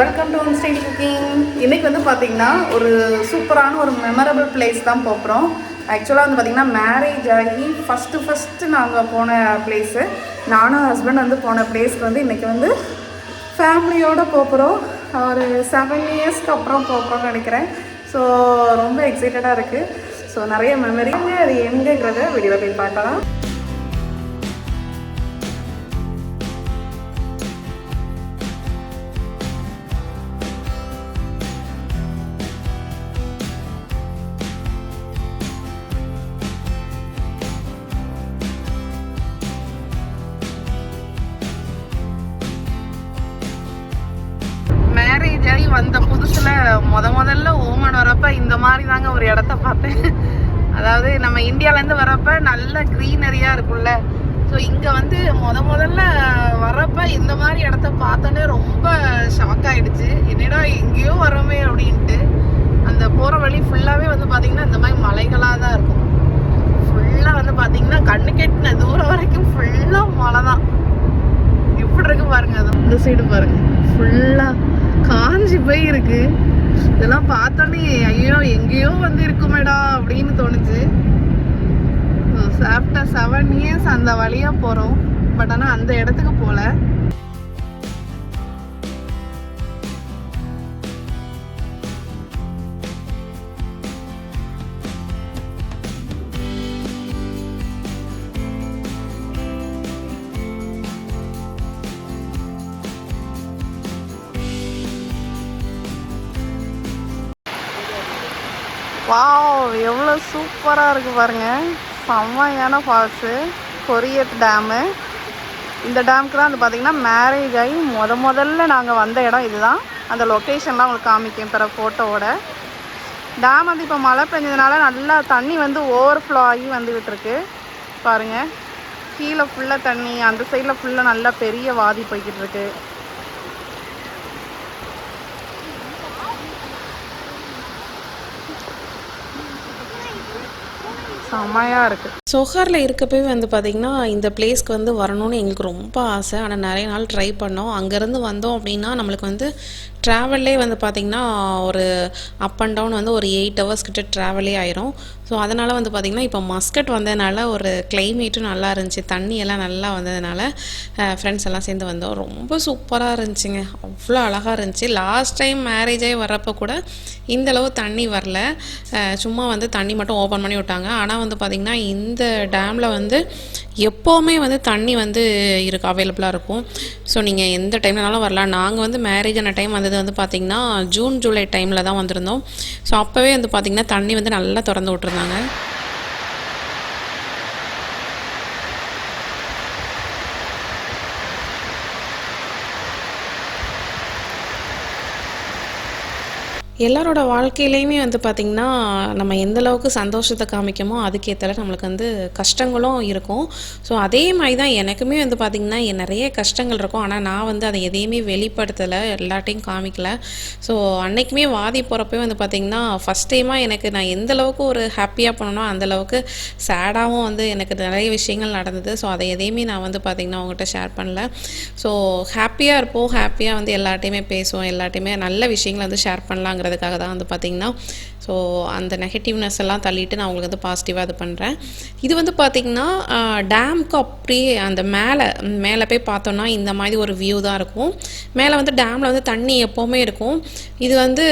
Welcome to one style cooking இன்றைக்கி வந்து பார்த்திங்கன்னா ஒரு சூப்பரான ஒரு மெமரபிள் பிளேஸ் தான் போகிறோம் ஆக்சுவலாக வந்து பார்த்திங்கன்னா மேரேஜ் ஆகி ஃபஸ்ட்டு ஃபஸ்ட்டு நாங்கள் போன பிளேஸு நானும் ஹஸ்பண்ட் வந்து போன பிளேஸ்க்கு வந்து இன்றைக்கி வந்து ஃபேமிலியோடு போகிறோம் ஒரு செவன் இயர்ஸ்க்கு அப்புறம் போகிறோம்னு நினைக்கிறேன். ஸோ ரொம்ப எக்ஸைட்டடாக இருக்குது ஸோ நிறைய மெமரிங்க அது எங்கேங்கிறத வீடியோவில் போய் பார்க்கலாம். வந்த புதுசுல முத முதல்ல ஓமன் வரப்ப இந்த மாதிரி தாங்க ஒரு இடத்த பார்த்தேன். அதாவது நம்ம இந்தியாலேருந்து வரப்ப நல்ல க்ரீனரியாக இருக்கும்ல. ஸோ இங்கே வந்து முத முதல்ல வரப்ப இந்த மாதிரி இடத்த பார்த்தோன்னே ரொம்ப ஷாக் ஆகிடுச்சு என்னடா எங்கேயோ வரோமே அப்படின்ட்டு. அந்த போகிற வழி ஃபுல்லாகவே வந்து பார்த்திங்கன்னா இந்த மாதிரி மலைகளாக தான் இருக்கும். ஃபுல்லாக வந்து பார்த்திங்கன்னா கண்ணு கெட்டின தூரம் வரைக்கும் ஃபுல்லாக மலை தான் எப்படி இருக்கு பாருங்க அது. இந்த சைடு பாருங்க. ஃபுல்லாக காஞ்சி போய் இருக்கு. இதெல்லாம் பார்த்தோன்னே ஐயோ எங்கேயோ வந்து இருக்குமேடா அப்படின்னு தோணுச்சு. சாப்பிட்ட செவன் இயர்ஸ் அந்த வழியா போறோம். பட் ஆனா அந்த இடத்துக்கு போல. வாவ் எவ்வளோ சூப்பராக இருக்குது பாருங்கள் செம்மையான ஃபால்ஸு கொரியத் டேமு இந்த டேமுக்கு தான் வந்து பார்த்திங்கன்னா மேரேஜ் ஆகி முத முதல்ல நாங்கள் வந்த இடம் இதுதான். அந்த லொக்கேஷன்லாம் உங்களுக்கு காமிக்கும் பிற ஃபோட்டோவோட டேம் வந்து இப்போ மழை பெஞ்சதுனால நல்லா தண்ணி வந்து ஓவர்ஃப்ளோ ஆகி வந்துக்கிட்டுருக்கு பாருங்கள் கீழே ஃபுல்லாக தண்ணி அந்த சைடில் ஃபுல்லாக நல்லா பெரிய வாதி போய்கிட்டுருக்கு செம்மையாக இருக்குது சொஹாரில் இருக்கப்பவே வந்து பார்த்திங்கன்னா இந்த பிளேஸ்க்கு வந்து வரணும்னு எங்களுக்கு ரொம்ப ஆசை. ஆனால் நிறைய நாள் ட்ரை பண்ணோம். அங்கேருந்து வந்தோம் அப்படின்னா நம்மளுக்கு வந்து ட்ராவல்லே வந்து பார்த்திங்கன்னா ஒரு அப் அண்ட் டவுன் வந்து ஒரு எயிட் ஹவர்ஸ் கிட்ட ட்ராவலே ஆயிரும். ஸோ அதனால் வந்து பார்த்திங்கன்னா இப்போ மஸ்கட் வந்ததுனால ஒரு கிளைமேட்டும் நல்லா இருந்துச்சு. தண்ணி எல்லாம் நல்லா வந்ததுனால ஃப்ரெண்ட்ஸ் எல்லாம் சேர்ந்து வந்தோம். ரொம்ப சூப்பராக இருந்துச்சுங்க. அவ்வளோ அழகாக இருந்துச்சு. லாஸ்ட் டைம் மேரேஜ் ஆகி வர்றப்போ கூட இந்த அளவு தண்ணி வரல. சும்மா வந்து தண்ணி மட்டும் ஓப்பன் பண்ணி விட்டாங்க. ஆனால் வந்து பார்த்திங்கன்னா இந்த டேமில் வந்து எப்போவுமே வந்து தண்ணி வந்து இருக்கு அவைலபிளாக இருக்கும். ஸோ நீங்கள் எந்த டைம்லனாலும் வரலாம். நாங்கள் வந்து மேரேஜ் ஆன டைம் வந்தது வந்து பார்த்திங்கன்னா ஜூன் ஜூலை டைமில் தான் வந்திருந்தோம். ஸோ அப்போவே வந்து பார்த்திங்கன்னா தண்ணி வந்து நல்லா திறந்து விட்டுருந்தாங்க. you know? எல்லாரோட வாழ்க்கையிலையுமே வந்து பார்த்திங்கன்னா நம்ம எந்த அளவுக்கு சந்தோஷத்தை காமிக்கமோ அதுக்கேற்ற நம்மளுக்கு வந்து கஷ்டங்களும் இருக்கும். ஸோ அதே மாதிரி தான் எனக்குமே வந்து பார்த்திங்கன்னா நிறைய கஷ்டங்கள் இருக்கும். ஆனால் நான் வந்து அதை எதையுமே வெளிப்படுத்தலை எல்லாட்டையும் காமிக்கல. ஸோ அன்னைக்குமே வாதி போகிறப்பவே வந்து பார்த்திங்கன்னா ஃபஸ்ட் டைமாக எனக்கு நான் எந்த அளவுக்கு ஒரு ஹாப்பியாக பண்ணணும் அந்த அளவுக்கு சேடாகவும் வந்து எனக்கு நிறைய விஷயங்கள் நடந்தது. ஸோ அதை எதையுமே நான் வந்து பார்த்திங்கன்னா அவங்ககிட்ட ஷேர் பண்ணல. ஸோ ஹாப்பியாக இருப்போம் ஹாப்பியாக வந்து எல்லாட்டையுமே பேசுவோம் எல்லாட்டையுமே நல்ல விஷயங்களை வந்து ஷேர் பண்ணுறதுக்காக தான் வந்து பார்த்திங்கன்னா ஸோ அந்த நெகட்டிவ்னஸ் எல்லாம் தள்ளிட்டு நான் உங்களுக்கு வந்து பாசிட்டிவாக இது பண்ணுறேன் இது வந்து பார்த்திங்கன்னா டேம்க்கு அப்படியே அந்த மேலே மேலே போய் பார்த்தோன்னா இந்த மாதிரி ஒரு வியூ தான் இருக்கும். மேலே வந்து டேமில் வந்து தண்ணி எப்போவுமே இருக்கும். இது வந்து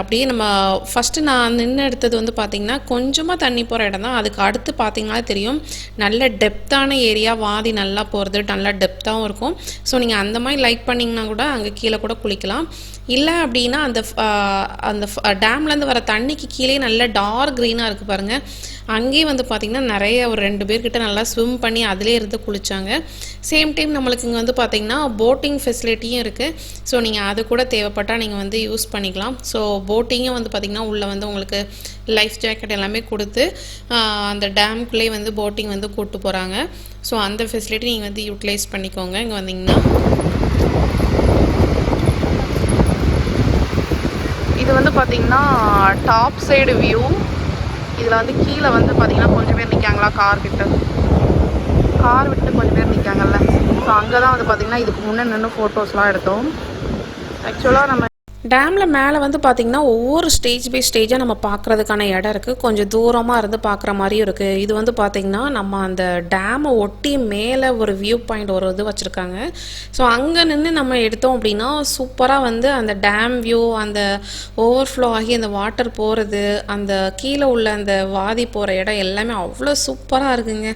அப்படியே நம்ம ஃபஸ்ட்டு நான் நின்று எடுத்தது வந்து பார்த்திங்கன்னா கொஞ்சமாக தண்ணி போகிற இடம் தான். அதுக்கு அடுத்து பார்த்திங்கன்னா தெரியும் நல்ல டெப்த்தான ஏரியா வாதி நல்லா போகிறது நல்லா டெப்த்தாகவும் இருக்கும். ஸோ நீங்கள் அந்த மாதிரி லைக் பண்ணிங்கன்னா கூட அங்கே கீழே கூட குளிக்கலாம். இல்லை அப்படின்னா அந்த அந்த டேம்லேருந்து வர தண்ணிக்கு கீழே நல்ல டார்க் க்ரீனாக இருக்குது பாருங்கள் அங்கேயே வந்து பார்த்திங்கன்னா நிறைய ஒரு ரெண்டு பேர்கிட்ட நல்லா ஸ்விம் பண்ணி அதிலே இருந்து குளிச்சாங்க. சேம் டைம் நம்மளுக்கு இங்கே வந்து பார்த்திங்கன்னா போட்டிங் ஃபெசிலிட்டியும் இருக்குது ஸோ நீங்கள் அது கூட தேவைப்பட்டால் நீங்கள் வந்து யூஸ் பண்ணிக்கலாம். ஸோ போட்டிங்கும் வந்து பார்த்திங்கன்னா உள்ளே வந்து உங்களுக்கு லைஃப் ஜாக்கெட் எல்லாமே கொடுத்து அந்த டேம்குள்ளேயே வந்து போட்டிங் வந்து கூப்பிட்டு போகிறாங்க ஸோ அந்த ஃபெசிலிட்டி நீங்கள் வந்து யூட்டிலைஸ் பண்ணிக்கோங்க. இங்கே வந்தீங்கன்னா இது வந்து பார்த்தீங்கன்னா டாப் சைடு வியூ. இதில் வந்து கீழே வந்து பார்த்தீங்கன்னா கொஞ்சம் பேர் நிற்காங்களா கார் கிட்ட. கார் விட்டு கொஞ்சம் பேர் நிற்காங்கல்ல ஸோ அங்கே தான் வந்து பார்த்தீங்கன்னா இதுக்கு முன்னே நின்று ஃபோட்டோஸ்லாம் எடுத்தோம். ஆக்சுவலாக நம்ம டேமில் மேலே வந்து பார்த்திங்கன்னா ஒவ்வொரு ஸ்டேஜ் பை ஸ்டேஜாக நம்ம பார்க்குறதுக்கான இடம் இருக்குது கொஞ்சம் தூரமாக இருந்து பார்க்குற மாதிரியும் இருக்குது இது வந்து பார்த்திங்கன்னா நம்ம அந்த டேமை ஒட்டி மேலே ஒரு வியூ பாயிண்ட் ஒரு இது வச்சுருக்காங்க. ஸோ அங்கே நின்று நம்ம எடுத்தோம் அப்படின்னா சூப்பராக வந்து அந்த டேம் வியூ அந்த ஓவர்ஃப்ளோ ஆகி அந்த வாட்டர் போகிறது அந்த கீழே உள்ள அந்த வாதி போகிற இடம் எல்லாமே அவ்வளோ சூப்பராக இருக்குங்க.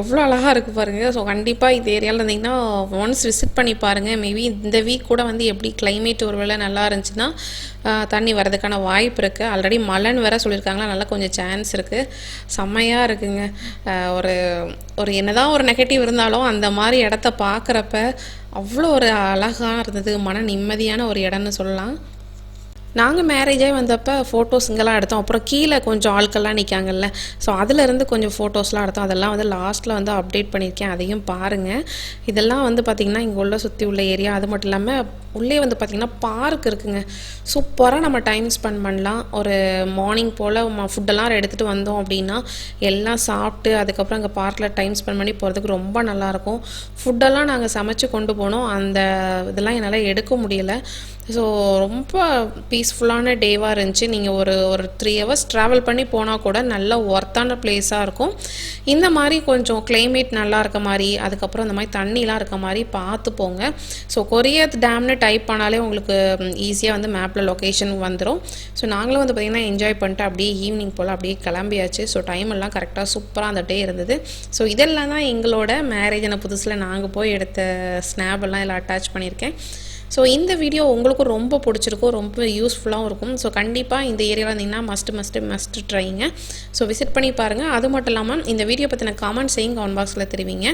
எவ்வளோ அழகாக இருக்குது பாருங்கள் ஸோ கண்டிப்பாக இது ஏரியாவில் இருந்தீங்கன்னா ஒன்ஸ் விசிட் பண்ணி பாருங்கள் மேபி இந்த வீக் கூட வந்து எப்படி கிளைமேட் ஒரு வேளை நல்லா இருந்துச்சுன்னா தண்ணி வரதுக்கான வாய்ப்பு இருக்குது ஆல்ரெடி மழைன்னு வேற சொல்லியிருக்காங்களா? நல்லா கொஞ்சம் சான்ஸ் இருக்குது செம்மையாக இருக்குங்க. ஒரு ஒரு என்னதான் ஒரு நெகட்டிவ் இருந்தாலும் அந்த மாதிரி இடத்த பார்க்குறப்ப அவ்வளோ ஒரு அழகாக இருந்தது. மன நிம்மதியான ஒரு இடம்னு சொல்லலாம். நாங்கள் மேரேஜே வந்தப்போ ஃபோட்டோஸுங்கெல்லாம் எடுத்தோம். அப்புறம் கீழே கொஞ்சம் ஆட்கள்லாம் நிற்காங்கல்ல ஸோ அதிலிருந்து கொஞ்சம் ஃபோட்டோஸ்லாம் எடுத்தோம். அதெல்லாம் வந்து லாஸ்ட்டில் வந்து அப்டேட் பண்ணியிருக்கேன். அதையும் பாருங்கள் இதெல்லாம் வந்து பார்த்திங்கன்னா இங்கே உள்ள சுற்றி உள்ள ஏரியா அது மட்டும் இல்லாமல் உள்ளே வந்து பார்த்திங்கன்னா பார்க் இருக்குங்க. சூப்பராக நம்ம டைம் ஸ்பெண்ட் பண்ணலாம். ஒரு மார்னிங் போல் ஃபுட்டெல்லாம் எடுத்துகிட்டு வந்தோம் அப்படின்னா எல்லாம் சாப்பிட்டு அதுக்கப்புறம் அங்கே பார்க்கில் டைம் ஸ்பெண்ட் பண்ணி போகிறதுக்கு ரொம்ப நல்லாயிருக்கும் ஃபுட்டெல்லாம் நாங்கள் சமைச்சு கொண்டு போனோம். அந்த இதெல்லாம் என்னால் எடுக்க முடியல. ஸோ ரொம்ப பீஸ்ஃபுல்லான டேவாக இருந்துச்சு. நீங்கள் ஒரு ஒரு த்ரீ ஹவர்ஸ் ட்ராவல் பண்ணி போனால் கூட நல்ல ஒர்த்தான பிளேஸாக இருக்கும். இந்த மாதிரி கொஞ்சம் கிளைமேட் நல்லா இருக்க மாதிரி அதுக்கப்புறம் இந்த மாதிரி தண்ணிலாம் இருக்க மாதிரி பார்த்து போங்க. ஸோ கொரியத் டேம்னு டைப் பண்ணாலே உங்களுக்கு ஈஸியாக வந்து மேப்பில் லொக்கேஷன் வந்துடும் ஸோ நாங்களும் வந்து பார்த்திங்கன்னா என்ஜாய் பண்ணிட்டு அப்படியே ஈவினிங் போல் அப்படியே கிளம்பியாச்சு. ஸோ டைம் எல்லாம் கரெக்டாக சூப்பராக அந்த டே இருந்தது. ஸோ இதெல்லாம் தான் எங்களோட மேரேஜ் ஆன புதுசில் நாங்கள் போய் எடுத்த ஸ்னாப் எல்லாம் எல்லாம் அட்டாச் பண்ணியிருக்கேன். ஸோ இந்த வீடியோ உங்களுக்கும் ரொம்ப பிடிச்சிருக்கும் ரொம்ப யூஸ்ஃபுல்லாகவும் இருக்கும். ஸோ கண்டிப்பாக இந்த ஏரியாவில் இருந்தீங்கன்னா மஸ்ட் மஸ்ட்டு மஸ்ட் ட்ரைங்க ஸோ விசிட் பண்ணி பாருங்கள் அது மட்டும் இல்லாமல் இந்த வீடியோ பற்றின காமெண்ட் செய்யுங்க கமெண்ட் பாக்ஸில் தெரிவிங்க.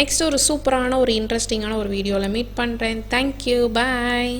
நெக்ஸ்ட் ஒரு சூப்பரான ஒரு இன்ட்ரெஸ்டிங்கான ஒரு வீடியோவில் மீட் பண்ணுறேன் தேங்க்யூ பாய்